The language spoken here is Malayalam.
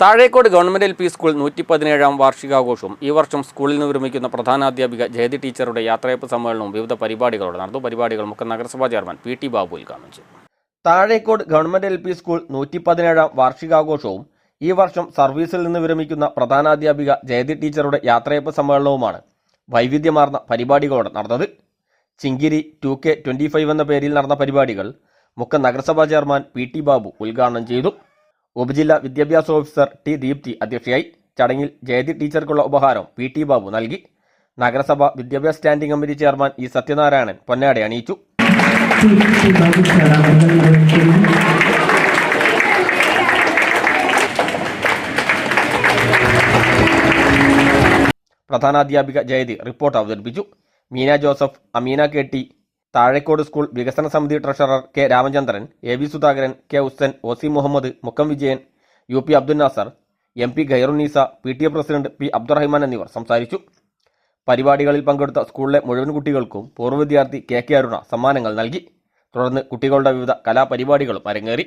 Thazhekode government L P school നൂറ്റി പതിനേഴാം വാർഷികാഘോഷവും ഈ വർഷം സ്കൂളിൽ നിന്ന് വിരമിക്കുന്ന പ്രധാനാധ്യാപിക ജയതി ടീച്ചറുടെ യാത്രയപ്പ് സമ്മേളനവും വിവിധ പരിപാടികളോട് നടന്നു. പരിപാടികൾ മുഖ്യ നഗരസഭാ ചെയർമാൻ പി ടി ബാബു ഉദ്ഘാടനം ചെയ്തു. Thazhekode government L P school നൂറ്റി പതിനേഴാം വാർഷികാഘോഷവും ഈ വർഷം സർവീസിൽ നിന്ന് വിരമിക്കുന്ന പ്രധാനാധ്യാപിക ജയതി ടീച്ചറുടെ യാത്രയപ്പ് സമ്മേളനവുമാണ് വൈവിധ്യമാർന്ന പരിപാടികളോടെ നടന്നത്. ചിങ്കിരി ടു കെ ഫൈവ് എന്ന പേരിൽ നടന്ന പരിപാടികൾ മുഖ്യ നഗരസഭാ ചെയർമാൻ പി ടി ബാബു ഉദ്ഘാടനം ചെയ്തു. ഉപജില്ലാ വിദ്യാഭ്യാസ ഓഫീസർ ടി ദീപ്തി അധ്യക്ഷയായി ചടങ്ങിൽ ജയതി ടീച്ചർക്കുള്ള ഉപഹാരം പി ടി ബാബു നൽകി. നഗരസഭ വിദ്യാഭ്യാസ standing committee chairman E Sathyanarayanan പൊന്നാടെ അണിയിച്ചു. പ്രധാനാധ്യാപിക ജയതി റിപ്പോർട്ട് അവതരിപ്പിച്ചു. Meena Joseph Ameena K T Thazhekode school വികസന സമിതി treasurer K Ramachandran A V Sudhakaran K Ussan O C Muhammad Mukkam Vijayan U P Abdul Nasar M P Khairunnisa P T A president P Abdurahiman എന്നിവർ സംസാരിച്ചു. പരിപാടികളിൽ പങ്കെടുത്ത സ്കൂളിലെ മുഴുവൻ കുട്ടികൾക്കും പൂർവ വിദ്യാർത്ഥി കെ കെ അരുണ സമ്മാനങ്ങൾ നൽകി. തുടർന്ന് കുട്ടികളുടെ വിവിധ കലാപരിപാടികളും അരങ്ങേറി.